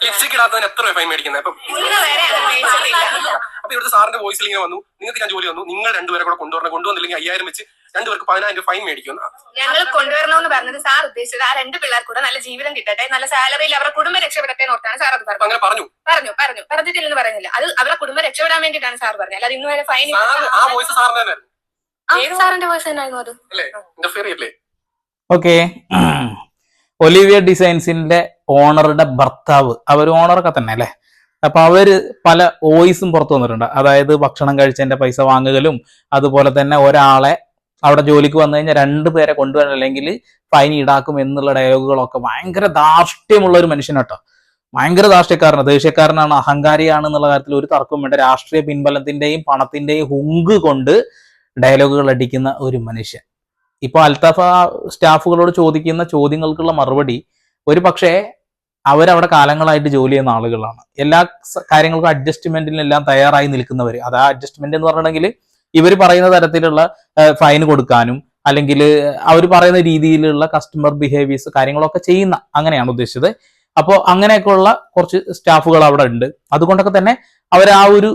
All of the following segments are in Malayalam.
ലിപ്സ്റ്റിക് ഇടാത്തതിന് എത്ര രൂപ ഫൈൻ മേടിക്കുന്നത് അപ്പം അപ്പൊ ഇവിടുത്തെ സാറിന്റെ വോയിസിൽ ഇങ്ങനെ വന്നു. നിങ്ങൾക്ക് ഞാൻ ജോലി വന്നു നിങ്ങൾ രണ്ടുപേരെ കൂടെ കൊണ്ടുവരണം. കൊണ്ടുവന്നില്ലെങ്കിൽ അയ്യായിരം വെച്ച് രണ്ടുപേർക്ക് പതിനായിരം രൂപ ഫൈൻ മേടിക്കും ഞങ്ങൾ കൊണ്ടുവരണമെന്ന് പറഞ്ഞത് സാർ ഉദ്ദേശിച്ചത് ആ രണ്ട് പിള്ളേർ കൂടെ നല്ല ജീവിതം കിട്ടട്ടെ. നല്ല സാലറിയിൽ അവരുടെ കുടുംബം രക്ഷപ്പെടട്ടെ എന്ന് ഓർത്താണ് സാർ അത് പറഞ്ഞു അങ്ങനെ പറഞ്ഞു. പറഞ്ഞു പറഞ്ഞു. പറഞ്ഞിട്ടില്ലെന്ന് പറയുന്നില്ല. അത് അവരുടെ കുടുംബം രക്ഷപ്പെടാൻ വേണ്ടിയിട്ടാണ് സാർ പറഞ്ഞത്. അല്ലാതെ ഇന്ന് വരെ ഫൈൻ ആ വോയിസ് സാറിന്റെ സാറിന്റെ വോയിസ് തന്നെയായിരുന്നു അത്. ഓക്കെ ഒലിവിയ ഡിസൈൻസിന്റെ ഓണറുടെ ഭർത്താവ്. അവർ ഓണറൊക്കെ തന്നെ അല്ലേ? അപ്പൊ അവർ പല വോയിസും പുറത്തു വന്നിട്ടുണ്ട്. അതായത് ഭക്ഷണം കഴിച്ചതിന്റെ പൈസ വാങ്ങുകയും അതുപോലെ തന്നെ ഒരാളെ അവിടെ ജോലിക്ക് വന്നു കഴിഞ്ഞാൽ രണ്ടു പേരെ കൊണ്ടുവരണം അല്ലെങ്കിൽ ഫൈൻ ഈടാക്കും എന്നുള്ള ഡയലോഗുകളൊക്കെ ഭയങ്കര ധാർഷ്ട്യമുള്ള ഒരു മനുഷ്യനാട്ടോ ഭയങ്കര ധാർഷ്ട്യക്കാരനാണ്. ദേഷ്യക്കാരനാണ് അഹങ്കാരിയാണ് എന്നുള്ള കാര്യത്തിൽ ഒരു തർക്കവും വേണ്ട. രാഷ്ട്രീയ പിൻബലത്തിന്റെയും പണത്തിന്റെയും ഹുങ്ക് കൊണ്ട് ഡയലോഗുകൾ അടിക്കുന്ന ഒരു മനുഷ്യൻ. ഇപ്പൊ അൽത്തഫ സ്റ്റാഫുകളോട് ചോദിക്കുന്ന ചോദ്യങ്ങൾക്കുള്ള മറുപടി ഒരു പക്ഷേ അവരവിടെ കാലങ്ങളായിട്ട് ജോലി ചെയ്യുന്ന ആളുകളാണ്. എല്ലാ കാര്യങ്ങൾക്കും അഡ്ജസ്റ്റ്മെന്റിനെല്ലാം തയ്യാറായി നിൽക്കുന്നവർ അത് ആ അഡ്ജസ്റ്റ്മെന്റ് എന്ന് പറഞ്ഞിട്ടുണ്ടെങ്കിൽ ഇവർ പറയുന്ന തരത്തിലുള്ള ഫൈൻ കൊടുക്കാനും അല്ലെങ്കിൽ അവർ പറയുന്ന രീതിയിലുള്ള കസ്റ്റമർ ബിഹേവിയേഴ്സ് കാര്യങ്ങളൊക്കെ ചെയ്യുന്ന അങ്ങനെയാണ് ഉദ്ദേശിച്ചത്. അപ്പോൾ അങ്ങനെയൊക്കെയുള്ള കുറച്ച് സ്റ്റാഫുകൾ അവിടെ ഉണ്ട്. അതുകൊണ്ടൊക്കെ തന്നെ അവർ ആ ഒരു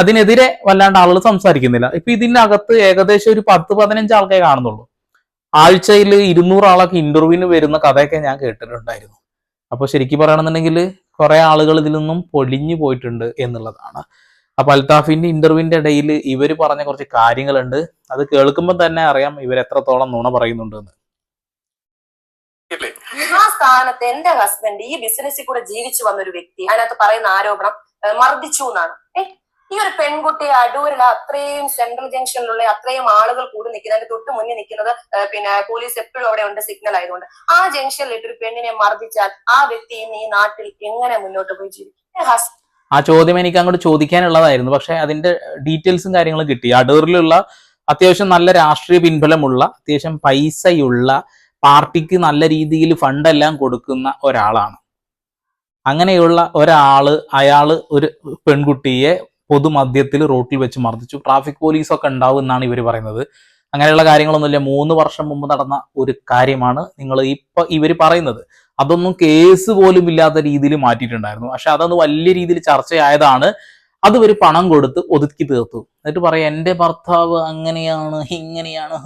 അതിനെതിരെ വല്ലാണ്ട് ആളുകൾ സംസാരിക്കുന്നില്ല. ഇപ്പൊ ഇതിനകത്ത് ഏകദേശം ഒരു പത്ത് പതിനഞ്ച് ആൾക്കേ കാണുന്നുള്ളൂ. ആഴ്ചയിൽ ഇരുന്നൂറ് ആളൊക്കെ ഇന്റർവ്യൂവിന് വരുന്ന കഥയൊക്കെ ഞാൻ കേട്ടിട്ടുണ്ടായിരുന്നു. അപ്പോൾ ശരിക്കും പറയുകയാണെന്നുണ്ടെങ്കിൽ കുറേ ആളുകൾ ഇതിൽ നിന്നും പൊളിഞ്ഞു പോയിട്ടുണ്ട് എന്നുള്ളതാണ്. അപ്പൊ അൽത്താഫിന്റെ ഇന്റർവ്യൂവിന്റെ ഇടയിൽ ഇവർ പറഞ്ഞ കുറച്ച് കാര്യങ്ങളുണ്ട്. അത് കേൾക്കുമ്പോൾ തന്നെ അറിയാം ഇവർ എത്രത്തോളം നുണ പറയുന്നുണ്ട് എന്ന്. ആ സ്ഥാനത്ത് എന്റെ ഹസ്ബൻഡ് ഈ ബിസിനസ്സിൽ കൂടെ ജീവിച്ചു വന്ന ഒരു വ്യക്തി. അതിനകത്ത് പറയുന്ന ആരോപണം മർദ്ദിച്ചു എന്നാണ്. ഈ ഒരു പെൺകുട്ടി അടൂരിൽ അത്രയും സെൻട്രൽ ജംഗ്ഷനിലുള്ള അത്രയും ആളുകൾ കൂടി നിൽക്കുന്നതിന്റെ തൊട്ട് മുന്നിൽ നിൽക്കുന്നത് പിന്നെ പോലീസ് എപ്പോഴും അവിടെ ഉണ്ട് സിഗ്നൽ ആയതുകൊണ്ട്. ആ ജംഗ്ഷനിൽ ഇട്ട് ഒരു പെണ്ണിനെ മർദ്ദിച്ചാൽ ആ വ്യക്തി ഇന്ന് ഈ നാട്ടിൽ എങ്ങനെ മുന്നോട്ട് പോയി ജീവിക്കും? ആ ചോദ്യം എനിക്ക് അങ്ങോട്ട് ചോദിക്കാനുള്ളതായിരുന്നു. പക്ഷെ അതിന്റെ ഡീറ്റെയിൽസും കാര്യങ്ങളും കിട്ടി. അടൂരിലുള്ള അത്യാവശ്യം നല്ല രാഷ്ട്രീയ പിൻബലമുള്ള അത്യാവശ്യം പൈസയുള്ള പാർട്ടിക്ക് നല്ല രീതിയിൽ ഫണ്ടെല്ലാം കൊടുക്കുന്ന ഒരാളാണ്. അങ്ങനെയുള്ള ഒരാൾ അയാൾ ഒരു പെൺകുട്ടിയെ പൊതുമധ്യത്തിൽ റോട്ടിൽ വെച്ച് മർദ്ദിച്ചു. ട്രാഫിക് പോലീസൊക്കെ ഉണ്ടാവും എന്നാണ് ഇവർ പറയുന്നത്. അങ്ങനെയുള്ള കാര്യങ്ങളൊന്നുമില്ല. മൂന്ന് വർഷം മുമ്പ് നടന്ന ഒരു കാര്യമാണ് നിങ്ങൾ ഇപ്പൊ ഇവർ പറയുന്നത്. അതൊന്നും കേസ് പോലും ഇല്ലാത്ത രീതിയിൽ മാറ്റിയിട്ടുണ്ടായിരുന്നു. പക്ഷെ അതൊന്ന് വലിയ രീതിയിൽ ചർച്ചയായതാണ്. അത് ഒരു പണം കൊടുത്ത് ഒതുക്കി തീർത്തു. എന്നിട്ട് പറയാം എന്റെ ഭർത്താവ് അങ്ങനെയാണ് ഇങ്ങനെയാണ്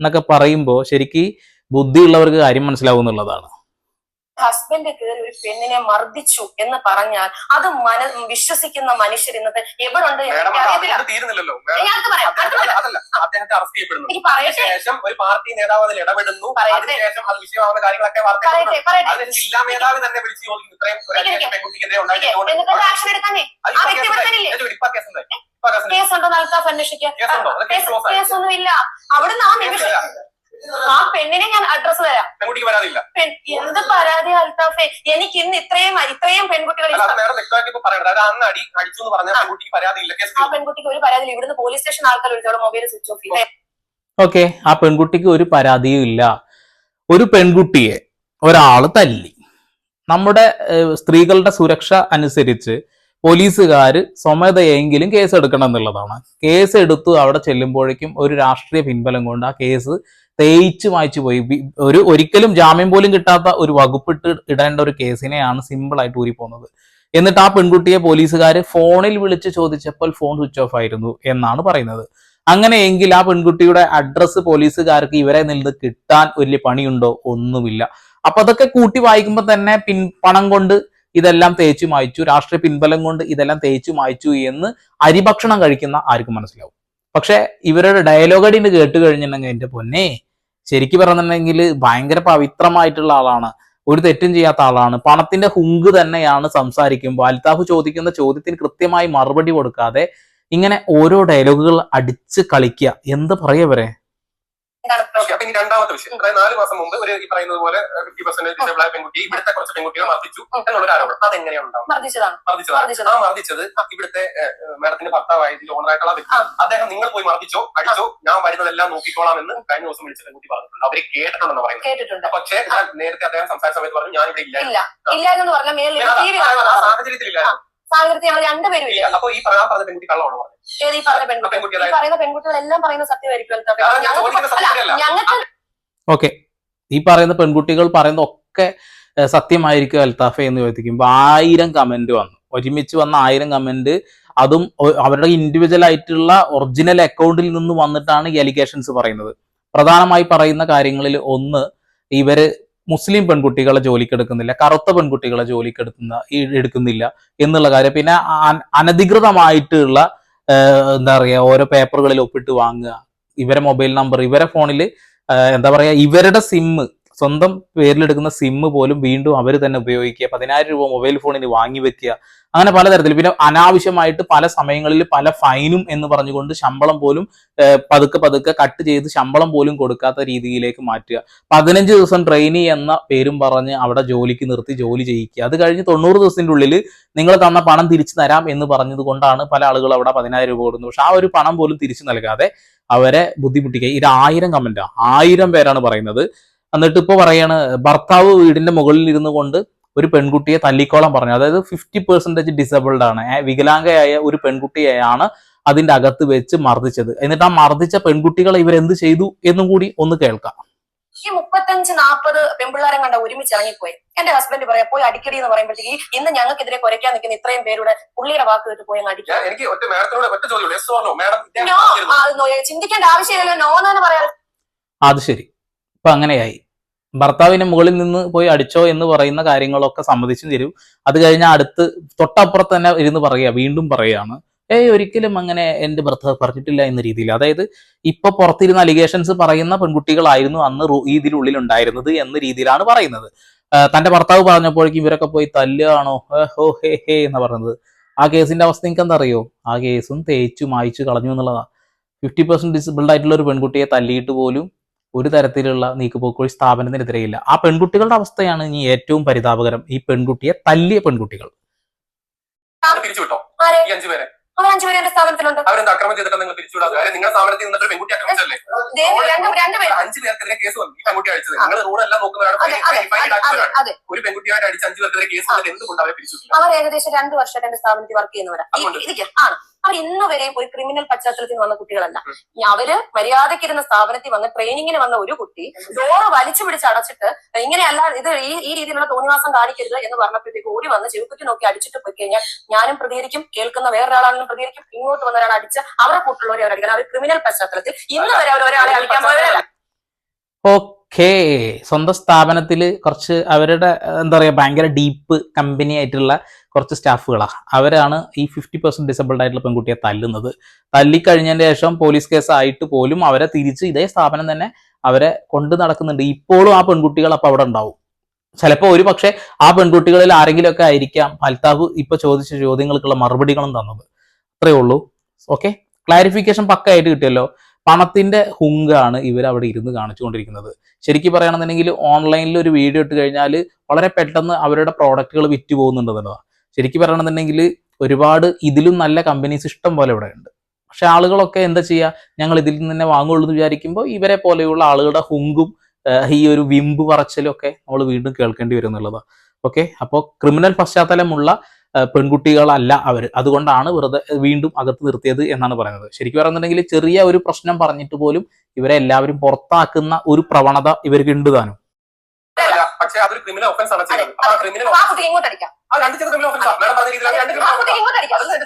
എന്നൊക്കെ പറയുമ്പോൾ ശരിക്ക് ബുദ്ധിയുള്ളവർക്ക് കാര്യം മനസ്സിലാവും എന്നുള്ളതാണ്. ഹസ്ബൻഡ് കയറി ഒരു പെണ്ണിനെ മർദ്ദിച്ചു എന്ന് പറഞ്ഞാൽ അത് മന വിശ്വസിക്കുന്ന മനുഷ്യർ ഇന്നത്തെ എവിടെ ഉണ്ട് തീരുന്നില്ലല്ലോ. അദ്ദേഹത്തെ അറസ്റ്റ് ചെയ്യപ്പെടുന്നു. ഒരു പാർട്ടി നേതാവ് അതിൽ ഇടപെടുന്നു. അതിനുശേഷം അത് വിഷയമാവുന്ന കാര്യങ്ങളൊക്കെ വാർത്ത ജില്ലാ മേധാവി തന്നെ വിളിച്ച് ചോദിക്കുന്നു ഇത്രയും പെൺകുട്ടിക്കെതിരെ. കേസുണ്ടോ കേസുണ്ടോ? കേസൊന്നും ഇല്ല അവിടുന്ന് ആ നിമിഷം. ആ പെണ്ണിനെ ഞാൻ അഡ്രസ് തരാം. പെൺകുട്ടിക്ക് പരാതിയില്ല. പെൺ എന്ത് പരാതി അൽത്താഫെ? എനിക്ക് ഇന്ന് ഇത്രയും ഇത്രയും പെൺകുട്ടികൾ അല്ല അത് നേരെ വ്യക്തമാക്കി ഇപ്പൊ അന്ന് അടി അടിച്ചു എന്ന് പറഞ്ഞ പെൺകുട്ടിക്ക് പരാതിയില്ല. കേസ് ആ പെൺകുട്ടിക്ക് ഒരു പരാതി ഇവിടുന്ന് പോലീസ് സ്റ്റേഷൻ ആൾക്കാർ വിളിച്ചോളൂ. മൊബൈൽ സ്വിച്ച് ഓഫ് ചെയ്തേ ഓക്കെ. ആ പെൺകുട്ടിക്ക് ഒരു പരാതിയും ഇല്ല. ഒരു പെൺകുട്ടിയെ ഒരാൾ തല്ലി. നമ്മുടെ ഏഹ്, സ്ത്രീകളുടെ സുരക്ഷ അനുസരിച്ച് പോലീസുകാർ സ്വമേധയെങ്കിലും കേസ് എടുക്കണം എന്നുള്ളതാണ്. കേസ് എടുത്തു അവിടെ ചെല്ലുമ്പോഴേക്കും ഒരു രാഷ്ട്രീയ പിൻബലം കൊണ്ട് ആ കേസ് തേയിച്ചു വായിച്ചു പോയി. ഒരു ഒരിക്കലും ജാമ്യം പോലും കിട്ടാത്ത ഒരു വകുപ്പിട്ട് ഇടേണ്ട ഒരു കേസിനെയാണ് സിമ്പിൾ ആയിട്ട് ഊരി പോകുന്നത് എന്നിട്ട് ആ പെൺകുട്ടിയെ പോലീസുകാർ ഫോണിൽ വിളിച്ച് ചോദിച്ചപ്പോൾ ഫോൺ സ്വിച്ച് ഓഫ് ആയിരുന്നു എന്നാണ് പറയുന്നത്. അങ്ങനെയെങ്കിൽ ആ പെൺകുട്ടിയുടെ അഡ്രസ്സ് പോലീസുകാർക്ക് ഇവരെ നിന്ന് കിട്ടാൻ വലിയ പണിയുണ്ടോ? ഒന്നുമില്ല. അപ്പൊ അതൊക്കെ കൂട്ടി വായിക്കുമ്പോൾ തന്നെ പിൻ പണം കൊണ്ട് ഇതെല്ലാം തേച്ചു മായ്ച്ചു. രാഷ്ട്രീയ പിൻബലം കൊണ്ട് ഇതെല്ലാം തേച്ചു മായ്ച്ചു എന്ന് അരിഭക്ഷണം കഴിക്കുന്ന ആർക്കും മനസ്സിലാവും. പക്ഷെ ഇവരുടെ ഡയലോഗ് അടിന്ന് കേട്ട് കഴിഞ്ഞിട്ടുണ്ടെങ്കിൽ എന്റെ പൊന്നെ ശരിക്കും പറഞ്ഞിട്ടുണ്ടെങ്കിൽ ഭയങ്കര പവിത്രമായിട്ടുള്ള ആളാണ്. ഒരു തെറ്റും ചെയ്യാത്ത ആളാണ്. പണത്തിന്റെ ഹുങ്ക് തന്നെയാണ് സംസാരിക്കുമ്പോൾ. അൽത്താഫ് ചോദിക്കുന്ന ചോദ്യത്തിന് കൃത്യമായി മറുപടി കൊടുക്കാതെ ഇങ്ങനെ ഓരോ ഡയലോഗുകൾ അടിച്ച് കളിക്കുക. എന്ത് പറയവരെ എന്താണ് അപ്പൊ ഇനി രണ്ടാമത്തെ വിഷയം. അതായത് നാല് മാസം മുമ്പ് ഒരു ഈ പറയുന്നത് പോലെ ഫിഫ്റ്റി പെർസെന്റേജ് ഡിസേബിൾ ആയ പെൺകുട്ടി ഇവിടുത്തെ കുറച്ച് പെൺകുട്ടികൾ മർദ്ദിച്ചു എന്നുള്ള ഒരു ആരോപണം. അതെങ്ങനെയാണ് മർദ്ദിച്ചതാണ്. മർദ്ദിച്ചത്. ആ മർദ്ദിച്ചത് ഇവിടുത്തെ മാഡത്തിന്റെ ഭർത്താവായത് ഓണറായിട്ടുള്ള വ്യക്തി. അദ്ദേഹം നിങ്ങൾ പോയി മർദ്ദിച്ചോ അടിച്ചോ ഞാൻ വരുന്നതെല്ലാം നോക്കിക്കോളാം എന്ന് കഴിഞ്ഞ ദിവസം വിളിച്ച പെൺകുട്ടി പറഞ്ഞിട്ടുണ്ട്. അവർ കേട്ടിട്ടുണ്ടെന്ന് പറയുന്നത്. കേട്ടിട്ടുണ്ട്. പക്ഷേ നേരത്തെ അദ്ദേഹം സംസാരിച്ച സമയത്ത് പറഞ്ഞു ഞാൻ ഇവിടെ ഇല്ല. ഇല്ല എന്ന് പറഞ്ഞ മേലിൽ ഞാൻ ടി വി അതാ- ആ സാഹചര്യത്തിലില്ലായിരുന്നു. സാഹചര്യത്തിൽ ഞങ്ങൾ രണ്ടുപേരും ഇല്ല? അപ്പൊ ഈ പറയാൻ പറഞ്ഞ പെൺകുട്ടി കള്ളമാണ് പറഞ്ഞത് ഏത് ഈ പറഞ്ഞ പെൺകുട്ടികൾ പെൺകുട്ടി ഈ പറയുന്ന പെൺകുട്ടികളെല്ലാം പറയുന്ന സത്യമായിരിക്കും ഞങ്ങൾക്ക് അല്ല, ഞങ്ങൾക്ക് ഓക്കെ. ഈ പറയുന്ന പെൺകുട്ടികൾ പറയുന്ന ഒക്കെ സത്യമായിരിക്കും അൽത്താഫ എന്ന് ചോദിക്കുമ്പോൾ ആയിരം കമന്റ് വന്നു. ഒരുമിച്ച് വന്ന ആയിരം കമന്റ് അതും അവരുടെ ഇൻഡിവിജ്വൽ ആയിട്ടുള്ള ഒറിജിനൽ അക്കൗണ്ടിൽ നിന്ന് വന്നിട്ടാണ് ഈ അലിഗേഷൻസ് പറയുന്നത്. പ്രധാനമായി പറയുന്ന കാര്യങ്ങളിൽ ഒന്ന് ഇവർ മുസ്ലിം പെൺകുട്ടികളെ ജോലിക്ക് എടുക്കുന്നില്ല കറുത്ത പെൺകുട്ടികളെ ജോലിക്ക് എടുക്കുന്ന എടുക്കുന്നില്ല എന്നുള്ള കാര്യം. പിന്നെ അനധികൃതമായിട്ടുള്ള എന്താ പറയുക ഓരോ പേപ്പറുകളിൽ ഒപ്പിട്ട് വാങ്ങുക. ഇവരെ മൊബൈൽ നമ്പർ ഇവരെ ഫോണിൽ എന്താ പറയുക ഇവരുടെ സിമ്മ് സ്വന്തം പേരിലെടുക്കുന്ന സിമ്മ് പോലും വീണ്ടും അവർ തന്നെ ഉപയോഗിക്കുക. പതിനായിരം രൂപ മൊബൈൽ ഫോണിന് വാങ്ങി വെക്കുക. അങ്ങനെ പലതരത്തിൽ പിന്നെ അനാവശ്യമായിട്ട് പല സമയങ്ങളിൽ പല ഫൈനും എന്ന് പറഞ്ഞുകൊണ്ട് ശമ്പളം പോലും പതുക്കെ പതുക്കെ കട്ട് ചെയ്ത് ശമ്പളം പോലും കൊടുക്കാത്ത രീതിയിലേക്ക് മാറ്റുക. പതിനഞ്ച് ദിവസം ട്രെയിനി എന്ന പേരും പറഞ്ഞ് അവിടെ ജോലിക്ക് നിർത്തി ജോലി ചെയ്യിക്കുക. അത് കഴിഞ്ഞ് തൊണ്ണൂറ് ദിവസത്തിന്റെ ഉള്ളിൽ നിങ്ങൾ തന്ന പണം തിരിച്ചു തരാം എന്ന് പറഞ്ഞത് കൊണ്ടാണ് പല ആളുകൾ അവിടെ പതിനായിരം രൂപ കൊടുക്കുന്നത്. പക്ഷെ ആ ഒരു പണം പോലും തിരിച്ചു നൽകാതെ അവരെ ബുദ്ധിമുട്ടിക്കുക. ഇത് ആയിരം കമന്റാ ആയിരം പേരാണ് പറയുന്നത്. എന്നിട്ട് ഇപ്പൊ പറയാണ് ഭർത്താവ് വീടിന്റെ മുകളിൽ ഇരുന്നു കൊണ്ട് ഒരു പെൺകുട്ടിയെ തല്ലിക്കോളം പറഞ്ഞു. അതായത് ഫിഫ്റ്റി പെർസെന്റേജ് ഡിസബിൾഡ് ആണ്. വികലാംഗയായ ഒരു പെൺകുട്ടിയെയാണ് അതിന്റെ അകത്ത് വെച്ച് മർദ്ദിച്ചത്. എന്നിട്ട് ആ മർദ്ദിച്ച പെൺകുട്ടികളെ ഇവരെന്ത് ചെയ്തു എന്നും കൂടി ഒന്ന് കേൾക്കാം. ഈ മുപ്പത്തഞ്ച് നാൽപ്പത് പെൺപിള്ളേരെ കണ്ട ഒരുമിച്ച് ഇറങ്ങിപ്പോയി. എന്റെ ഹസ്ബൻഡ് പറയാം പോയി അടിക്കടി എന്ന് പറയുമ്പോഴത്തേക്ക് ഇന്ന് ഞങ്ങൾക്കെതിരെ കുരയ്ക്കാൻ നിൽക്കുന്ന ഇത്രയും പേരുടെ പുള്ളിയുടെ വാക്ക് കേട്ട് പോയി അടിക്കാം ഞാൻ എനിക്ക് ചിന്തിക്കേണ്ട ആവശ്യമില്ലല്ലോ. നോ എന്നാണ് പറയാറ്. അത് ശരി. ഇപ്പൊ അങ്ങനെയായി. ഭർത്താവിന്റെ മുകളിൽ നിന്ന് പോയി അടിച്ചോ എന്ന് പറയുന്ന കാര്യങ്ങളൊക്കെ സമ്മതിച്ചു തരും. അത് കഴിഞ്ഞാൽ അടുത്ത് തൊട്ടപ്പുറത്ത് തന്നെ ഇരുന്ന് പറയുക വീണ്ടും പറയുകയാണ്. ഏയ് ഒരിക്കലും അങ്ങനെ എന്റെ ഭർത്താവ് പറഞ്ഞിട്ടില്ല എന്ന രീതിയിൽ. അതായത് ഇപ്പൊ പുറത്തിരുന്ന അലിഗേഷൻസ് പറയുന്ന പെൺകുട്ടികളായിരുന്നു അന്ന് ഇതിനുള്ളിൽ ഉണ്ടായിരുന്നത് എന്ന രീതിയിലാണ് പറയുന്നത്. തന്റെ ഭർത്താവ് പറഞ്ഞപ്പോഴേക്കും ഇവരൊക്കെ പോയി തല്ലുകയാണോ? ഹോ ഹേ ഹേ എന്ന് പറയുന്നത് ആ കേസിന്റെ അവസ്ഥ നിങ്ങൾക്ക് എന്തറിയോ ആ കേസും തേച്ചു മായ്ച്ചു കളഞ്ഞു എന്നുള്ളതാണ് ഫിഫ്റ്റി പെർസെന്റ് ഡിസബിൾഡ് ആയിട്ടുള്ള ഒരു പെൺകുട്ടിയെ തല്ലിയിട്ട് പോലും ഒരു തരത്തിലുള്ള നീക്കുപോക്കുകൾ സ്ഥാപനത്തിനെതിരെയില്ല. ആ പെൺകുട്ടികളുടെ അവസ്ഥയാണ് ഇനി ഏറ്റവും പരിതാപകരം. ഈ പെൺകുട്ടിയെ തല്ലിയ പെൺകുട്ടികൾ. അവർ ഏകദേശം രണ്ടു വർഷമായിട്ട് എന്റെ സ്ഥാപനത്തിൽ വർക്ക് ചെയ്യുന്നവരാ. അവർ ഇന്ന് വരെയും ഒരു ക്രിമിനൽ പശ്ചാത്തലത്തിൽ വന്ന കുട്ടികളല്ല. അവർ മര്യാദക്കിരുന്ന സ്ഥാപനത്തിൽ വന്ന് ട്രെയിനിങ്ങിന് വന്ന ഒരു കുട്ടി ഡോറ് വലിച്ചു പിടിച്ച് അടച്ചിട്ട് ഇങ്ങനെയല്ല ഇത് ഈ ഈ രീതിയിലുള്ള തോന്നിവാസം കാണിക്കരുത് എന്ന് പറഞ്ഞപ്പോഴത്തേക്ക് ഓടി വന്ന് ചെവിക്കുറ്റി നോക്കി അടിച്ചിട്ട് പോയി കഴിഞ്ഞാൽ ഞാനും പ്രതികരിക്കും കേൾക്കുന്ന വേറൊരാളാണെങ്കിലും പ്രതികരിക്കും ഇങ്ങോട്ട് വന്ന ഒരാൾ അടിച്ച് അവരെ കൂട്ടുള്ളവരെ അവർ അടിക്കണം അവർ ക്രിമിനൽ പശ്ചാത്തലത്തിൽ ഇന്ന് വരെ അവർ ഒരാളെ അടിക്കാൻ പോയവരല്ല. ഓക്കേ സ്വന്തം സ്ഥാപനത്തിൽ കുറച്ച് അവരുടെ എന്താ പറയുക ഭയങ്കര ഡീപ്പ് കമ്പനി ആയിട്ടുള്ള കുറച്ച് സ്റ്റാഫുകളാണ് അവരാണ് ഈ ഫിഫ്റ്റി പെർസെന്റ് ഡിസബിൾഡ് ആയിട്ടുള്ള പെൺകുട്ടിയെ തല്ലുന്നത്. തല്ലിക്കഴിഞ്ഞതിന് ശേഷം പോലീസ് കേസ് ആയിട്ട് പോലും അവരെ തിരിച്ച് ഇതേ സ്ഥാപനം തന്നെ അവരെ കൊണ്ട് നടക്കുന്നുണ്ട്. ഇപ്പോഴും ആ പെൺകുട്ടികൾ അപ്പോൾ അവിടെ ഉണ്ടാവും. ചിലപ്പോൾ ഒരു പക്ഷേ ആ പെൺകുട്ടികളിൽ ആരെങ്കിലുമൊക്കെ ആയിരിക്കാം അൽത്താഫ് ഇപ്പോൾ ചോദിച്ച ചോദ്യങ്ങൾക്കുള്ള മറുപടികളും തന്നത്. അത്രയേ ഉള്ളൂ. ഓക്കെ ക്ലാരിഫിക്കേഷൻ പക്കായിട്ട് കിട്ടിയല്ലോ. പണത്തിന്റെ ഹുങ്കാണ് ഇവർ അവിടെ ഇരുന്ന് കാണിച്ചുകൊണ്ടിരിക്കുന്നത്. ശരിക്കും പറയുകയാണെന്നുണ്ടെങ്കിൽ ഓൺലൈനിൽ ഒരു വീഡിയോ ഇട്ട് കഴിഞ്ഞാൽ വളരെ പെട്ടെന്ന് അവരുടെ പ്രോഡക്റ്റുകൾ വിറ്റ് പോകുന്നുണ്ടെന്നുള്ളതാണ് ശരിക്കും പറയണമെന്നുണ്ടെങ്കിൽ ഒരുപാട് ഇതിലും നല്ല കമ്പനീസ് ഇഷ്ടം പോലെ ഇവിടെ ഉണ്ട്. പക്ഷെ ആളുകളൊക്കെ എന്താ ചെയ്യുക ഞങ്ങൾ ഇതിൽ നിന്ന് തന്നെ വാങ്ങുള്ളൂ എന്ന് വിചാരിക്കുമ്പോൾ ഇവരെ പോലെയുള്ള ആളുകളുടെ ഹുങ്കും ഈ ഒരു വിമ്പ് പറച്ചലും ഒക്കെ നമ്മൾ വീണ്ടും കേൾക്കേണ്ടി വരും എന്നുള്ളതാണ് ഓക്കെ അപ്പോൾ ക്രിമിനൽ പശ്ചാത്തലമുള്ള പെൺകുട്ടികളല്ല അവർ അതുകൊണ്ടാണ് വെറുതെ വീണ്ടും അകത്ത് നിർത്തിയത് എന്നാണ് പറയുന്നത്. ശരിക്കും പറയുന്നുണ്ടെങ്കിൽ ചെറിയ ഒരു പ്രശ്നം പറഞ്ഞിട്ട് പോലും ഇവരെ എല്ലാവരും പുറത്താക്കുന്ന ഒരു പ്രവണത ഇവർക്ക് ഉണ്ട് താനും. അല്ല, പക്ഷേ അതൊരു ക്രിമിനൽ ഒഫൻസ് ആണ് ചെയ്യുന്നത്. ക്രിമിനൽ ഓഫൻസ് ആ രണ്ട് ചെറിയ ക്രിമിനൽ ഒഫൻസ് മാഡം പറഞ്ഞ രീതിയിൽ രണ്ട് ആ ക്രിമിനൽ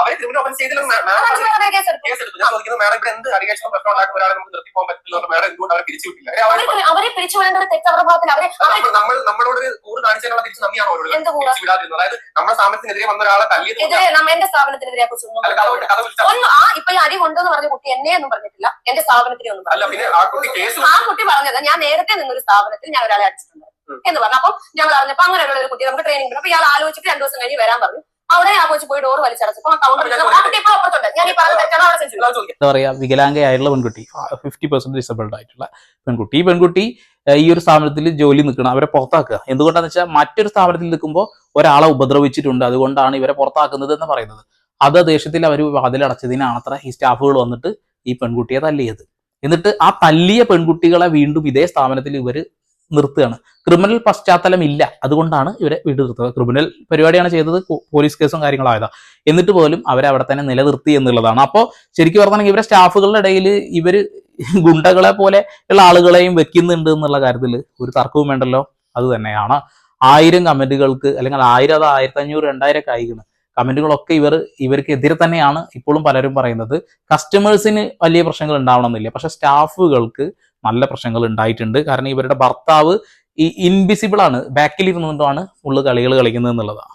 അവരെ ക്രിമിനൽ ഒഫൻസ് ചെയ്തില്ല മാഡം അത് കേസ് എടുത്തു. കേസ് ഞാൻ മാഡം ഇവിടെ എന്ത് അലിഗേഷൻ പ്രശ്നം ഉണ്ടാക്കുന്ന ഒരാളെ നമുക്ക് നിർത്തി പോകാൻ പറ്റില്ല മാഡം എന്തുകൊണ്ട് അവരെ പിരിച്ചു വിട്ടില്ല? അവരെ പിരിച്ചു വിടേണ്ട ഒരു തെറ്റ് അവരുടെ ഭാഗത്തിൽ അവരെ നമ്മൾ നമ്മളോട് ഒരു കൂറ് കാണിച്ചതിനുള്ള തിരിച്ച് നന്ദിയാണ് അവരോട്? തിരിച്ചു വിടാതിരുന്നത്. അതായത് നമ്മുടെ സ്ഥാപനത്തിനെതിരെ വന്ന ഒരാളെ തല്ലിയത് എന്റെ സ്ഥാപനത്തിനെതിരെ ഒന്നും ആ ഇപ്പൊ ഈ അടി കൊണ്ടെന്ന് പറഞ്ഞ കുട്ടി എന്നെ ഒന്നും പറഞ്ഞിട്ടില്ല. എന്റെ സ്ഥാപനത്തിനെ ഒന്നും ആ കുട്ടി പറഞ്ഞത് ഞാൻ നേരത്തെ നിന്നൊരു സ്ഥാപനത്തിൽ ഞാൻ ഒരാളെ അടിച്ചിട്ടുണ്ട്. എന്ന് പറഞ്ഞു. അപ്പം ഞങ്ങൾ അറിഞ്ഞപ്പോ അങ്ങനെയുള്ള ഒരു കുട്ടി നമുക്ക് ട്രെയിനിങ് അപ്പൊ ഇയാൾ ആലോചിച്ചിട്ട് രണ്ടു ദിവസം കഴിഞ്ഞ് വരാൻ പറഞ്ഞു. അവിടെ ആ കൊച്ചു പോയി ഡോർ വലിച്ചടച്ചപ്പോ എന്താ പറയാ വികലാംഗയായിട്ടുള്ള പെൺകുട്ടി ഫിഫ്റ്റി പെർസെന്റ് ഡിസബിൾഡ് ആയിട്ടുള്ള പെൺകുട്ടി. ഈ പെൺകുട്ടി ഈ ഒരു സ്ഥാപനത്തിൽ ജോലി നിൽക്കണം അവരെ പുറത്താക്കുക. എന്തുകൊണ്ടാന്ന് വെച്ചാൽ മറ്റൊരു സ്ഥാപനത്തിൽ നിൽക്കുമ്പോൾ ഒരാളെ ഉപദ്രവിച്ചിട്ടുണ്ട്. അതുകൊണ്ടാണ് ഇവരെ പുറത്താക്കുന്നത് എന്ന് പറയുന്നത്. അത് ദേശത്തിൽ അവർ വാതിലടച്ചതിനാണത്ര ഈ സ്റ്റാഫുകൾ വന്നിട്ട് ഈ പെൺകുട്ടിയെ തല്ലിയത്. എന്നിട്ട് ആ തല്ലിയ പെൺകുട്ടികളെ വീണ്ടും ഇതേ സ്ഥാപനത്തിൽ ഇവർ നിർത്തുകയാണ്. ക്രിമിനൽ പശ്ചാത്തലം ഇല്ല അതുകൊണ്ടാണ് ഇവരെ വീട് നിർത്തുന്നത് ക്രിമിനൽ പരിപാടിയാണ് ചെയ്തത് പോലീസ് കേസും കാര്യങ്ങളായതാ. എന്നിട്ട് പോലും അവരെ അവിടെ തന്നെ നിലനിർത്തി എന്നുള്ളതാണ്. അപ്പോൾ ശരിക്കും പറഞ്ഞാൽ ഇവരെ സ്റ്റാഫുകളുടെ ഇടയിൽ ഇവർ ഗുണ്ടകളെ പോലെ ഉള്ള ആളുകളെയും വെക്കുന്നുണ്ട് എന്നുള്ള കാര്യത്തിൽ ഒരു തർക്കവും വേണ്ടല്ലോ. അത് തന്നെയാണ്. ആയിരം കമന്റുകൾക്ക് അല്ലെങ്കിൽ ആയിരം അത് ആയിരത്തി അഞ്ഞൂറ് രണ്ടായിരം ഒക്കെ ആയിക്കണം. കമന്റുകളൊക്കെ ഇവർ ഇവർക്ക് എതിരെ തന്നെയാണ് ഇപ്പോഴും പലരും പറയുന്നത്. കസ്റ്റമേഴ്സിന് വലിയ പ്രശ്നങ്ങൾ ഉണ്ടാവണമെന്നില്ല. പക്ഷെ സ്റ്റാഫുകൾക്ക് നല്ല പ്രശ്നങ്ങൾ ഉണ്ടായിട്ടുണ്ട്. കാരണം ഇവരുടെ ഭർത്താവ് ഈ ഇൻവിസിബിൾ ആണ്. ബാക്കിൽ ഇരുന്നുകൊണ്ടാണ് ഫുള്ള് കളികൾ കളിക്കുന്നത് എന്നുള്ളതാണ്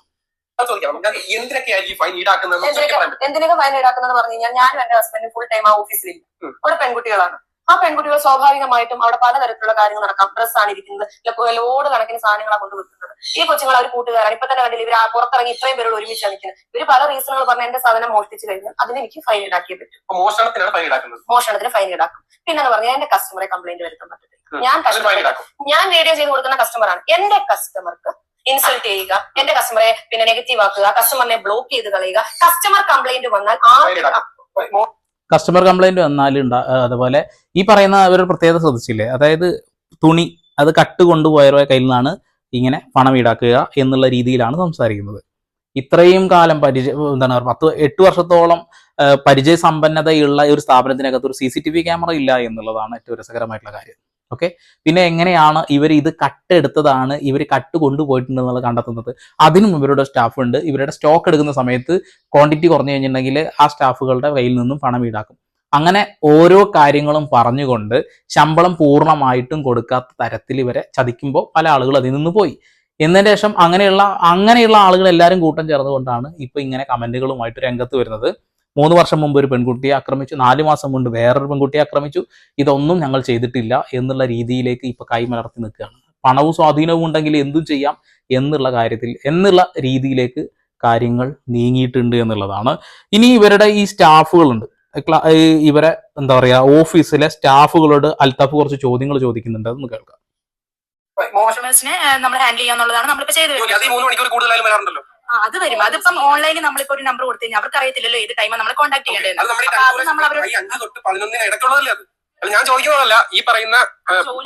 എന്തിനൊക്കെ എന്തിനൊക്കെ ഫൈൻ ഈടാക്കുന്നത് പറഞ്ഞു കഴിഞ്ഞാൽ ഞാനും എന്റെ ഹസ്ബൻഡും ഫുൾ ടൈം ആ ഓഫീസിലില്ല. അവിടെ പെൺകുട്ടികളാണ്. ആ പെൺകുട്ടികൾ സ്വാഭാവികമായിട്ടും അവിടെ പലതരത്തിലുള്ള കാര്യങ്ങൾ നടക്കാം. ആണ് ഇരിക്കുന്നത്. ലോഡ് കണക്കിന് സാധനങ്ങളാണ് കൊണ്ടുവെക്കുന്നത് ഈ കൊച്ചുങ്ങൾ അവർ കൂട്ടുകാരാണ്. ഇപ്പൊ തന്നെ കണ്ടില്ല ഇവർ പുറത്തിറങ്ങി ഇത്രയും പേരോട് ഒരുമിച്ച് നിൽക്കുന്നത്. ഇവർ പല റീസണുകൾ പറഞ്ഞ എന്റെ സാധനം മോഷ്ടിച്ചു കഴിഞ്ഞാൽ അതിന് എനിക്ക് ഫൈൻ ഈടാക്കിയേ പറ്റും. മോഷണത്തിനാണ് ഫൈൻ ഈടാക്കുന്നത്? മോഷണത്തിന് ഫൈൻ ഈടാക്കും. പിന്നെ പറഞ്ഞാൽ എന്റെ കസ്റ്റമറെ കംപ്ലൈന്റ് വരുത്താൻ പറ്റത്തില്ല. ഞാൻ ഞാൻ വീഡിയോ ചെയ്ത് കൊടുക്കുന്ന കസ്റ്റമറാണ് എന്റെ കസ്റ്റമർക്ക് ഇൻസൾട്ട് ചെയ്യുക എന്റെ കസ്റ്റമറെ പിന്നെ നെഗറ്റീവ് ആക്കുക കസ്റ്റമറിനെ ബ്ലോക്ക് ചെയ്ത് കളയുക കസ്റ്റമർ കംപ്ലൈന്റ് വന്നാൽ ആ കസ്റ്റമർ കംപ്ലൈന്റ് വന്നാലും ഉണ്ടാ അതുപോലെ ഈ പറയുന്ന അവർ പ്രത്യേകത ശ്രദ്ധിച്ചില്ലേ? അതായത് തുണി അത് കട്ട് കൊണ്ടുപോയവരുടെ കയ്യിൽ നിന്നാണ് ഇങ്ങനെ പണം ഈടാക്കുക എന്നുള്ള രീതിയിലാണ് സംസാരിക്കുന്നത്. ഇത്രയും കാലം പരിചയ എന്താണ് പത്ത് എട്ട് വർഷത്തോളം പരിചയ സമ്പന്നതയുള്ള ഒരു സ്ഥാപനത്തിനകത്ത് ഒരു C C T V camera ഇല്ല എന്നുള്ളതാണ് ഏറ്റവും രസകരമായിട്ടുള്ള കാര്യം. ഓക്കെ പിന്നെ എങ്ങനെയാണ് ഇവർ ഇത് കട്ട് എടുത്തതാണ് ഇവർ കട്ട് കൊണ്ടുപോയിട്ടുണ്ട് കണ്ടെത്തുന്നത്? അതിനും ഇവരുടെ സ്റ്റാഫ് ഉണ്ട്. ഇവരുടെ സ്റ്റോക്ക് എടുക്കുന്ന സമയത്ത് ക്വാണ്ടിറ്റി കുറഞ്ഞു കഴിഞ്ഞിട്ടുണ്ടെങ്കിൽ ആ സ്റ്റാഫുകളുടെ കയ്യിൽ നിന്നും പണം ഈടാക്കും. അങ്ങനെ ഓരോ കാര്യങ്ങളും പറഞ്ഞുകൊണ്ട് ശമ്പളം പൂർണമായിട്ടും കൊടുക്കാത്ത തരത്തിൽ ഇവരെ ചതിക്കുമ്പോൾ പല ആളുകൾ അതിൽ നിന്ന് പോയി. എന്നതിന് ശേഷം അങ്ങനെയുള്ള അങ്ങനെയുള്ള ആളുകൾ എല്ലാവരും കൂട്ടം ചേർന്നുകൊണ്ടാണ് ഇപ്പൊ ഇങ്ങനെ കമന്റുകളുമായിട്ട് രംഗത്ത് വരുന്നത്. മൂന്ന് വർഷം മുമ്പ് ഒരു പെൺകുട്ടിയെ ആക്രമിച്ചു നാല് മാസം മുമ്പ് വേറൊരു പെൺകുട്ടിയെ ആക്രമിച്ചു. ഇതൊന്നും ഞങ്ങൾ ചെയ്തിട്ടില്ല എന്നുള്ള രീതിയിലേക്ക് ഇപ്പൊ കൈമലർത്തി നിൽക്കുകയാണ്. പണവും സ്വാധീനവും ഉണ്ടെങ്കിൽ എന്തും ചെയ്യാം എന്നുള്ള കാര്യത്തിൽ എന്നുള്ള രീതിയിലേക്ക് കാര്യങ്ങൾ നീങ്ങിയിട്ടുണ്ട് എന്നുള്ളതാണ്. ഇനി ഇവരുടെ ഈ സ്റ്റാഫുകളുണ്ട്. ഇവരെ എന്താ പറയാ ഓഫീസിലെ സ്റ്റാഫുകളോട് അൽത്താഫ് കുറച്ച് ചോദ്യങ്ങൾ ചോദിക്കുന്നുണ്ട്. അതൊന്ന് കേൾക്കാം. മോഷണം നമ്മൾ ഹാൻഡിൽ ചെയ്യാന്നുള്ളതാണ് നമ്മളിപ്പോ ചെയ്തു മൂന്ന് മണിക്കൂർ കൂടുതലായാലും വരാറുണ്ടല്ലോ. ആ, അത് വരും. അതിപ്പം ഓൺലൈനിൽ നമ്മളിപ്പോ ഒരു നമ്പർ കൊടുത്തു കഴിഞ്ഞാൽ അവർക്ക് അറിയത്തില്ലല്ലോ ഏത് ടൈം നമ്മൾ കോൺടാക്ട് ചെയ്യേണ്ടത്. ഞാൻ ചോദിക്കുന്നതല്ല ഈ പറയുന്ന.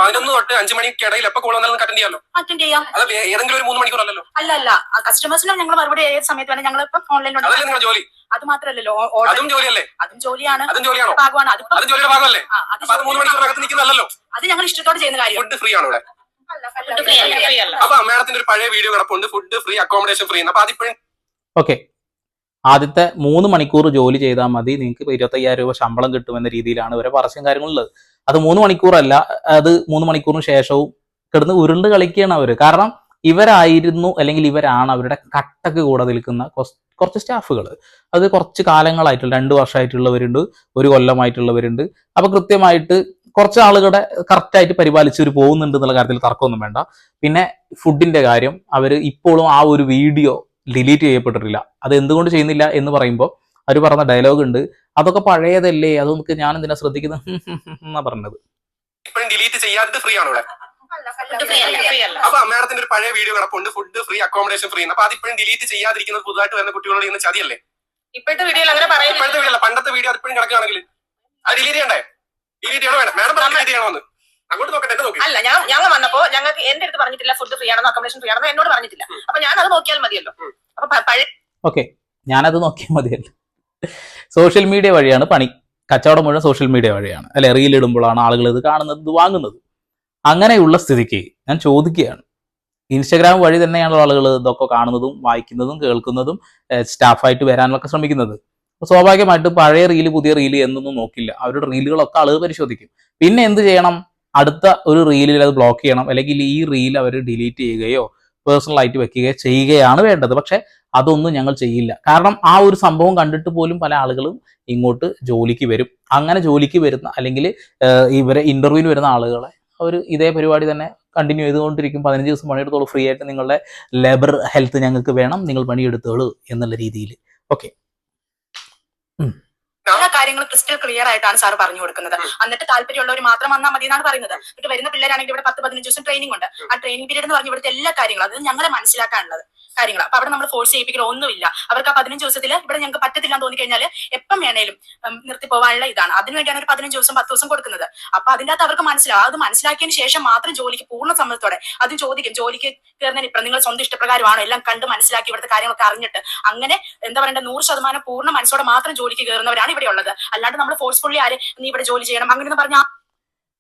പതിനൊന്ന് തൊട്ട് അഞ്ചു മണിക്ക് ഇടയിൽ എപ്പോ കോൾ വന്നാലും അറ്റൻഡ് ചെയ്യാമല്ലോ അറ്റൻഡ് ചെയ്യാം. അത് ഏതെങ്കിലും ഒരു മൂന്ന് മണിക്കൂർ അല്ലല്ലോ? അല്ല അല്ല. കസ്റ്റമേഴ്സിനും ഞങ്ങൾ മറുപടി ഏത് സമയത്ത് വേണം ഞങ്ങൾ ഇപ്പം നിങ്ങളുടെ ജോലി? അത് മാത്രമല്ലല്ലോ അതും ജോലിയല്ലേ? അതും ജോലിയാണ്. അതും ജോലിയാണോ? ഭാഗമാണ്. അതും ജോലിയുടെ ഭാഗമല്ലേ? അത് മൂന്ന് മണിക്കൂറിനകത്ത് നിൽക്കുന്നതല്ലോ അത് ഞങ്ങൾ ഇഷ്ടത്തോടെ ചെയ്യുന്ന കാര്യം. ഫുഡ് ഫ്രീ ആണ് ഇവിടെ? അപ്പൊ മാഡത്തിന്റെ ഒരു പഴയ വീഡിയോ കിടപ്പുണ്ട്. ഫുഡ് ഫ്രീ അക്കോമഡേഷൻ ഫ്രീ അപ്പൊ അതിപ്പോഴും ഓക്കെ ആദ്യത്തെ മൂന്ന് മണിക്കൂർ ജോലി ചെയ്താൽ മതി. നിങ്ങൾക്ക് ഇപ്പോൾ ഇരുപത്തയ്യായിരം രൂപ ശമ്പളം കിട്ടുമെന്ന രീതിയിലാണ് ഇവരെ പരസ്യം കാര്യങ്ങളുള്ളത്. അത് മൂന്ന് മണിക്കൂറല്ല അത് മൂന്ന് മണിക്കൂറിന് ശേഷവും കിടന്ന് ഉരുണ്ട് കളിക്കുകയാണ് അവർ കാരണം ഇവരായിരുന്നു അല്ലെങ്കിൽ ഇവരാണ് അവരുടെ കട്ടക്ക് കൂടെ നിൽക്കുന്ന കുറച്ച് സ്റ്റാഫുകൾ. അത് കുറച്ച് കാലങ്ങളായിട്ടുള്ള രണ്ട് വർഷമായിട്ടുള്ളവരുണ്ട് ഒരു കൊല്ലമായിട്ടുള്ളവരുണ്ട്. അപ്പൊ കൃത്യമായിട്ട് കുറച്ച് ആളുകളുടെ കറക്റ്റായിട്ട് പരിപാലിച്ചവർ പോകുന്നുണ്ട് എന്നുള്ള കാര്യത്തിൽ തർക്കമൊന്നും വേണ്ട. പിന്നെ ഫുഡിന്റെ കാര്യം അവർ ഇപ്പോഴും ആ ഒരു വീഡിയോ ഡിലീറ്റ് ചെയ്യപ്പെട്ടിട്ടില്ല. അത് എന്തുകൊണ്ട് ചെയ്യുന്നില്ല എന്ന് പറയുമ്പോൾ അവർ പറഞ്ഞ ഡയലോഗ് ഉണ്ട്. അതൊക്കെ പഴയതല്ലേ? അതൊക്കെ ഞാൻ എന്തിനാ ശ്രദ്ധിക്കുന്നത്? എന്നാ പറഞ്ഞത്. ഇപ്പോഴത്തെ ഡിലീറ്റ് ചെയ്യാതെ ഫ്രീ ആണ് ഇവിടെ? ഫുഡ് ഫ്രീ അല്ല ഫ്രീ അല്ല. അപ്പൊ മേഡത്തിന്റെ ഒരു പഴയ വീഡിയോ കിടപ്പുണ്ട് ഫുഡ് ഫ്രീ അക്കോമഡേഷൻ ഫ്രീ അപ്പൊ അതിപ്പോഴും ഡിലീറ്റ് ചെയ്യാതിരിക്കുന്നത് പുതുതായിട്ട് വരുന്ന കുട്ടികളോട് ചെയ്യുന്ന ചതിയല്ലേ? ഇപ്പോഴത്തെ വീഡിയോയിൽ അങ്ങനെ പറയുന്നത് ഇപ്പോഴത്തെ വീഡിയോ അല്ല പണ്ടത്തെ വീഡിയോ അതിപ്പോഴും കിടക്കുകയാണെങ്കിൽ. അത് ഡിലീറ്റ് ചെയ്യണ്ടേ? ഡിലീറ്റ് ചെയ്യണോ വേണം. മേഡം ഡിലീറ്റ് ചെയ്യണമെന്ന് അങ്ങോട്ട് നോക്കട്ടെ എന്നെ നോക്കി അല്ല ഞാൻ ഞങ്ങൾ വന്നപ്പോ ഞങ്ങൾക്ക് എന്റെ അടുത്ത് പറഞ്ഞിട്ടില്ല ഫുഡ് ഫ്രീ ആണെന്നോ അക്കോമഡേഷൻ ഫ്രീ ആണെന്നോ എന്നോട് പറഞ്ഞിട്ടില്ല. അപ്പൊ ഞാൻ അത് നോക്കിയാൽ മതിയല്ലോ. അപ്പൊ പഴയ ഓക്കെ. ഞാനത് നോക്കിയാൽ മതിയല്ലോ. സോഷ്യൽ മീഡിയ വഴിയാണ് പണി. കച്ചവടം മുഴുവൻ സോഷ്യൽ മീഡിയ വഴിയാണ്. അല്ലെ റീൽ ഇടുമ്പോഴാണ് ആളുകൾ ഇത് കാണുന്നത് ഇത് വാങ്ങുന്നത്. അങ്ങനെയുള്ള സ്ഥിതിക്ക് ഞാൻ ചോദിക്കുകയാണ്. ഇൻസ്റ്റാഗ്രാം വഴി തന്നെയാണ് ആളുകൾ ഇതൊക്കെ കാണുന്നതും വായിക്കുന്നതും കേൾക്കുന്നതും സ്റ്റാഫായിട്ട് വരാനൊക്കെ ശ്രമിക്കുന്നത്. സ്വാഭാവികമായിട്ടും പഴയ റീൽ പുതിയ റീൽ എന്നൊന്നും നോക്കില്ല. അവരുടെ റീലുകളൊക്കെ ആളുകൾ പരിശോധിക്കും. പിന്നെ എന്ത് ചെയ്യണം? അടുത്ത ഒരു റീലിൽ അത് ബ്ലോക്ക് ചെയ്യണം. അല്ലെങ്കിൽ ഈ റീൽ അവർ ഡിലീറ്റ് ചെയ്യുകയോ പേഴ്സണൽ ആയിട്ട് വെക്കുകയോ ചെയ്യുകയാണ് വേണ്ടത്. പക്ഷെ അതൊന്നും ഞങ്ങൾ ചെയ്യില്ല. കാരണം ആ ഒരു സംഭവം കണ്ടിട്ട് പോലും പല ആളുകളും ഇങ്ങോട്ട് ജോലിക്ക് വരും. അങ്ങനെ ജോലിക്ക് വരുന്ന അല്ലെങ്കിൽ ഇവരെ ഇന്റർവ്യൂവിന് വരുന്ന ആളുകളെ അവർ ഇതേ പരിപാടി തന്നെ കണ്ടിന്യൂ ചെയ്തുകൊണ്ടിരിക്കും. പതിനഞ്ച് ദിവസം പണിയെടുത്തോളൂ. ഫ്രീ ആയിട്ട് നിങ്ങളുടെ ലേബർ ഹെൽത്ത് ഞങ്ങൾക്ക് വേണം. നിങ്ങൾ പണിയെടുത്തോളൂ എന്നുള്ള രീതിയിൽ. ഓക്കെ എല്ലാ കാര്യങ്ങളും ക്രിസ്റ്റൽ ക്ലിയർ ആയിട്ടാണ് സാർ പറഞ്ഞു കൊടുക്കുന്നത്. എന്നിട്ട് താല്പര്യമുള്ളവർ മാത്രം വന്നാൽ മതി എന്നാണ് പറയുന്നത്. എന്നിട്ട് വരുന്ന പിള്ളേരാണെങ്കിൽ ഇവിടെ പത്ത് പതിനഞ്ച് ദിവസം ട്രെയിനിങ് ഉണ്ട്. ആ ട്രെയിനിങ് പീരീഡ് എന്ന് പറഞ്ഞ ഇവിടുത്തെ എല്ലാ കാര്യങ്ങളും അത് ഞങ്ങളെ മനസ്സിലാക്കാനുള്ളത്. കാര്യങ്ങൾ അപ്പൊ അവിടെ നമ്മൾ ഫോഴ്സ് ചെയ്യിപ്പിക്കലോ ഒന്നുമില്ല. അവർക്ക് ആ പതിനഞ്ച് ദിവസത്തിൽ ഇവിടെ ഞങ്ങൾക്ക് പറ്റത്തില്ല എന്ന് തോന്നിക്കഴിഞ്ഞാൽ എപ്പം വേണേലും നിർത്തിപ്പോവാനുള്ള ഇതാണ്. അതിനുവേണ്ടിയാണ് ഒരു പതിനഞ്ച് ദിവസം പത്ത് ദിവസം കൊടുക്കുന്നത്. അപ്പൊ അതിന്റെ അകത്ത് അവർക്ക് മനസ്സിലാവും. അത് മനസ്സിലാക്കിയതിന് ശേഷം മാത്രം ജോലിക്ക് പൂർണ സമ്മതത്തോടെ അത് ചോദിക്കും. ജോലിക്ക് കയറുന്നതിന് ഇപ്പം നിങ്ങൾ സ്വന്തം ഇഷ്ടപ്രകാരമാണോ? എല്ലാം കണ്ട് മനസ്സിലാക്കി ഇവിടുത്തെ കാര്യങ്ങളൊക്കെ അറിഞ്ഞിട്ട് അങ്ങനെ എന്താ പറയണ്ട നൂറ് ശതമാനം പൂർണ മനസ്സോടെ മാത്രം ജോലിക്ക് കയറുന്നവരാണ് ഇവിടെ ഉള്ളത്. അല്ലാണ്ട് നമ്മൾ ഫോഴ്സ്ഫുള്ളി ആര് നീ ഇവിടെ ജോലി ചെയ്യണം. അങ്ങനെ പറഞ്ഞാൽ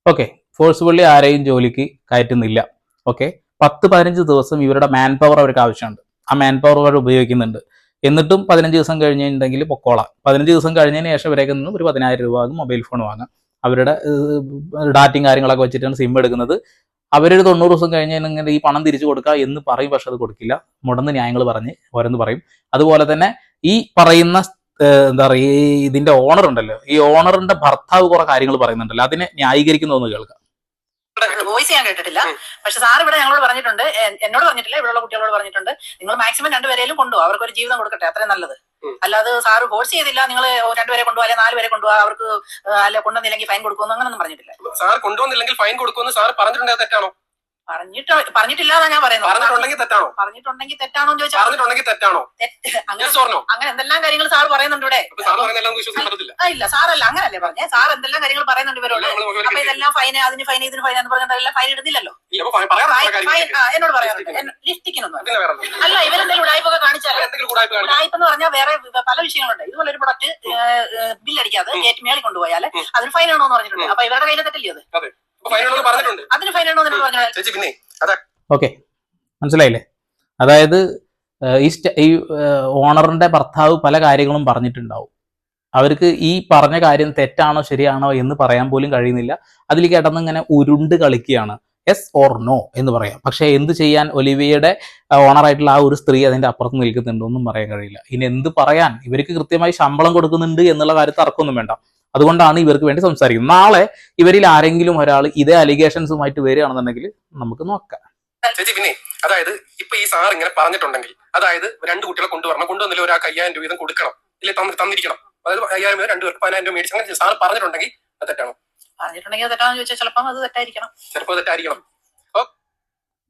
ഓക്കെ ഫോഴ്സ്ഫുള്ളി ആരെയും ജോലിക്ക് കയറ്റുന്നില്ല. ഓക്കെ പത്ത് പതിനഞ്ച് ദിവസം ഇവരുടെ മാൻ പവർ അവർക്ക് ആവശ്യമുണ്ട്. ആ മാൻ പവർ അവർ ഉപയോഗിക്കുന്നുണ്ട്. എന്നിട്ടും പതിനഞ്ച് ദിവസം കഴിഞ്ഞിട്ടുണ്ടെങ്കിൽ പൊക്കോള. പതിനഞ്ച് ദിവസം കഴിഞ്ഞതിന് ശേഷം ഇവരേക്ക് നിന്ന് ഒരു പതിനായിരം രൂപ മൊബൈൽ ഫോൺ വാങ്ങാം. അവരുടെ ഡാറ്റയും കാര്യങ്ങളൊക്കെ വെച്ചിട്ടാണ് സിം എടുക്കുന്നത്. അവരൊരു തൊണ്ണൂറ് ദിവസം കഴിഞ്ഞിങ്ങനെ ഈ പണം തിരിച്ചു കൊടുക്കുക എന്ന് പറയും പക്ഷെ അത് കൊടുക്കില്ല. മുടന്ന് ന്യായങ്ങൾ പറഞ്ഞ് ഓരോന്ന് പറയും. അതുപോലെ തന്നെ ഈ പറയുന്ന എന്താ പറയുക ഇതിന്റെ ഓണർ ഉണ്ടല്ലോ. ഈ ഓണറിന്റെ ഭർത്താവ് കുറെ കാര്യങ്ങൾ പറയുന്നുണ്ടല്ലോ. അതിനെ ന്യായീകരിക്കുന്നതെന്ന് കേൾക്കാം. വോയിസ് ചെയ്യാൻ കേട്ടിട്ടില്ല. പക്ഷെ സാർ ഇവിടെ ഞങ്ങളോട് പറഞ്ഞിട്ടുണ്ട്. എന്നോട് പറഞ്ഞിട്ടില്ല ഇവിടെയുള്ള കുട്ടികളോട് പറഞ്ഞിട്ടുണ്ട്. നിങ്ങൾ മാക്സിമം രണ്ടുപേരെയും കൊണ്ടുപോകും അവർക്ക് ഒരു ജീവിതം കൊടുക്കട്ടെ. അത്രയും നല്ലത്. അല്ലാതെ സാർ ഫോഴ്സ് ചെയ്തില്ല. നിങ്ങൾ രണ്ടുപേരെ കൊണ്ടുപോകാം അല്ലെങ്കിൽ നാല് പേരെ കൊണ്ടുപോകാം അവർക്ക് അല്ല കൊണ്ടുവന്നില്ലെങ്കിൽ ഫൈൻ കൊടുക്കുമെന്ന് അങ്ങനൊന്നും പറഞ്ഞിട്ടില്ല. സാർ കൊണ്ടുവന്നില്ലെങ്കിൽ ഫൈൻ കൊടുക്കുമെന്ന് സാർ പറഞ്ഞിട്ടുണ്ടെങ്കിൽ തെറ്റാണോ? പറഞ്ഞിട്ട് പറഞ്ഞിട്ടില്ലാന്നാ ഞാൻ പറയുന്നത്. പറഞ്ഞിട്ടുണ്ടെങ്കിൽ തെറ്റാണോ? പറഞ്ഞിട്ടുണ്ടെങ്കിൽ തെറ്റാണോ എന്ന് ചോദിച്ചാൽ പറഞ്ഞിട്ടുണ്ടെങ്കിൽ തെറ്റാണോ? അങ്ങനെ Yes അങ്ങനെ എന്തെല്ലാം കാര്യങ്ങൾ സാർ പറയുന്നുണ്ട് ഇവിടെ? ഇല്ല സാറല്ല അങ്ങനല്ലേ പറഞ്ഞേ? സാർ എന്തെല്ലാം കാര്യങ്ങൾ പറയുന്നുണ്ട് ഇവരോട്? അപ്പൊ ഇതെല്ലാം ഫൈൻ അതിന് ഫൈൻ ഇതിന് ഫൈൻ എന്ന് പറഞ്ഞിട്ട് ഫൈൻ ഇടുന്നില്ലല്ലോ? എന്നോട് പറയാറുണ്ട്. ലിസ്റ്റിക്കിനൊന്നും. അല്ല ഇവരെന്തെങ്കിലും ഉടായ്പൊക്കെ കാണിച്ചാൽ ഉടായ്പ എന്ന് പറഞ്ഞാൽ വേറെ പല വിഷയങ്ങളുണ്ട്. ഇതുപോലെ ഒരു പ്രൊഡക്റ്റ് ബില്ലടിക്കാതെ മേളിൽ കൊണ്ടുപോയാൽ. അതിന് ഫൈൻ ആണോ എന്ന് പറഞ്ഞിട്ടുണ്ട് അപ്പൊ ഇവരുടെ കയ്യിൽ തെറ്റില്ലേ അത്. അപ്പൊ ഫൈൻ പറഞ്ഞിട്ടുണ്ട്. അതിന് ഫൈൻ ആണോ എന്ന് പറഞ്ഞാൽ ചേച്ചി പിന്നെ ഓക്കെ. മനസ്സിലായില്ലേ? അതായത് ഈ ഈ ഓണറിന്റെ ഭർത്താവ് പല കാര്യങ്ങളും പറഞ്ഞിട്ടുണ്ടാവും. അവർക്ക് ഈ പറഞ്ഞ കാര്യം തെറ്റാണോ ശരിയാണോ എന്ന് പറയാൻ പോലും കഴിയുന്നില്ല. അതിൽ കിടന്ന് ഇങ്ങനെ ഉരുണ്ട് കളിക്കുകയാണ്. എസ് ഓർ നോ എന്ന് പറയാം. പക്ഷേ എന്ത് ചെയ്യാൻ ഒലിവിയയുടെ ഓണറായിട്ടുള്ള ആ ഒരു സ്ത്രീ അതിന്റെ അപ്പുറത്ത് നിൽക്കുന്നുണ്ടോ ഒന്നും പറയാൻ കഴിയില്ല. ഇനി എന്ത് പറയാൻ? ഇവർക്ക് കൃത്യമായി ശമ്പളം കൊടുക്കുന്നുണ്ട് എന്നുള്ള കാര്യത്തിൽ തർക്കമൊന്നും വേണ്ട. അതുകൊണ്ടാണ് ഇവർക്ക് വേണ്ടി സംസാരിക്കുന്നത്. നാളെ ഇവരിൽ ആരെങ്കിലും ഒരാൾ ഇതേ അലിഗേഷൻസുമായിട്ട് വരികയാണെന്നുണ്ടെങ്കിൽ നമുക്ക് നോക്കാം. ചേച്ചി പിന്നെ അതായത് ഇപ്പൊ ഈ സാർ ഇങ്ങനെ പറഞ്ഞിട്ടുണ്ടെങ്കിൽ അതായത് രണ്ട് കുട്ടികളെ കൊണ്ടുവരണം കൊണ്ടുവന്നില്ല ഒരാൾക്ക് അയ്യായിരം രൂപ വീതം കൊടുക്കണം ഇല്ല തന്നി- തന്നിരിക്കണം. അതായത് അയ്യായിരം രൂപ രണ്ടുപേർക്ക് പതിനായിരം രൂപ മേടിച്ച് അങ്ങനെ സാർ പറഞ്ഞിട്ടുണ്ടെങ്കിൽ അത് തെറ്റാണോ? പറഞ്ഞിട്ടുണ്ടെങ്കിൽ അത് ചോദിച്ചാൽ അത് തെറ്റായിരിക്കണം. ചിലപ്പോൾ തെറ്റായിരിക്കണം.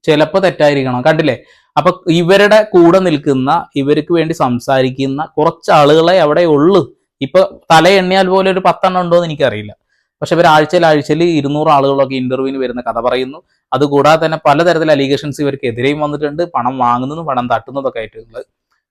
ചിലപ്പോൾ തെറ്റായിരിക്കണം. കണ്ടില്ലേ? അപ്പൊ ഇവരുടെ കൂടെ നിൽക്കുന്ന ഇവർക്ക് വേണ്ടി സംസാരിക്കുന്ന കുറച്ച് ആളുകളെ അവിടെ ഉള്ളു. ഇപ്പൊ തല എണ്ണിയാൽ പോലെ ഒരു പത്തെണ്ണം ഉണ്ടോ എന്ന് എനിക്കറിയില്ല. പക്ഷെ ഇവർ ആഴ്ചയിൽ ആഴ്ചയിൽ ഇരുന്നൂറ് ആളുകളൊക്കെ ഇന്റർവ്യൂവിന് വരുന്ന കഥ പറയുന്നു. അതുകൂടാതെ തന്നെ പലതരത്തിലുള്ള അലിഗേഷൻസ് ഇവർക്ക് എതിരെയും വന്നിട്ടുണ്ട്. പണം വാങ്ങുന്നതും പണം തട്ടുന്നതൊക്കെ ആയിട്ടുള്ളത്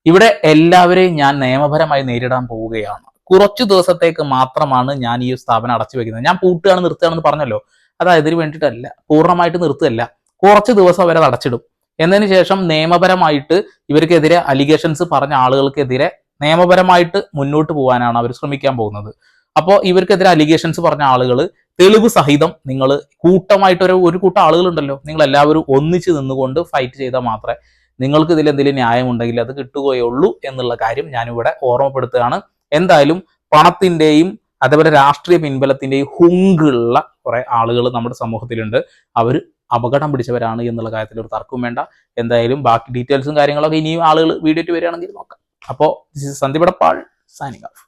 ഇവിടെ എല്ലാവരെയും ഞാൻ നിയമപരമായി നേരിടാൻ പോവുകയാണ്. കുറച്ചു ദിവസത്തേക്ക് മാത്രമാണ് ഞാൻ ഈ സ്ഥാപനം അടച്ചു വെക്കുന്നത്. ഞാൻ പൂട്ടുകയാണ് നിർത്തുകയാണെന്ന് പറഞ്ഞല്ലോ. അത് ഇതിന് വേണ്ടിയിട്ടല്ല. പൂർണമായിട്ട് നിർത്തുകയല്ല. കുറച്ച് ദിവസം അവരത് അടച്ചിടും. എന്നതിന് ശേഷം നിയമപരമായിട്ട് ഇവർക്കെതിരെ അലിഗേഷൻസ് പറഞ്ഞ ആളുകൾക്കെതിരെ നിയമപരമായിട്ട് മുന്നോട്ട് പോകാനാണ് അവർ ശ്രമിക്കാൻ പോകുന്നത്. അപ്പോൾ ഇവർക്കെതിരെ അലിഗേഷൻസ് പറഞ്ഞ ആളുകൾ തെളിവ് സഹിതം നിങ്ങൾ കൂട്ടമായിട്ട് ഒരു ഒരു കൂട്ടം ആളുകളുണ്ടല്ലോ. നിങ്ങൾ എല്ലാവരും ഒന്നിച്ച് നിന്നുകൊണ്ട് ഫൈറ്റ് ചെയ്താൽ മാത്രമേ നിങ്ങൾക്ക് ഇതിൽ എന്തെങ്കിലും ന്യായമുണ്ടെങ്കിൽ അത് കിട്ടുകയുള്ളൂ എന്നുള്ള കാര്യം ഞാനിവിടെ ഓർമ്മപ്പെടുത്തുകയാണ്. എന്തായാലും പണത്തിന്റെയും അതേപോലെ രാഷ്ട്രീയ പിൻബലത്തിന്റെയും ഹുങ്കുള്ള കുറെ ആളുകൾ നമ്മുടെ സമൂഹത്തിലുണ്ട്. അവർ അപകടം പിടിച്ചവരാണ് എന്നുള്ള കാര്യത്തിൽ ഒരു തർക്കവും വേണ്ട. എന്തായാലും ബാക്കി ഡീറ്റെയിൽസും കാര്യങ്ങളൊക്കെ ഇനിയും ആളുകൾ വീഡിയോയ്ക്ക് വരികയാണെങ്കിൽ നോക്കാം. അപ്പോൾ this is Sandeep Edappal signing off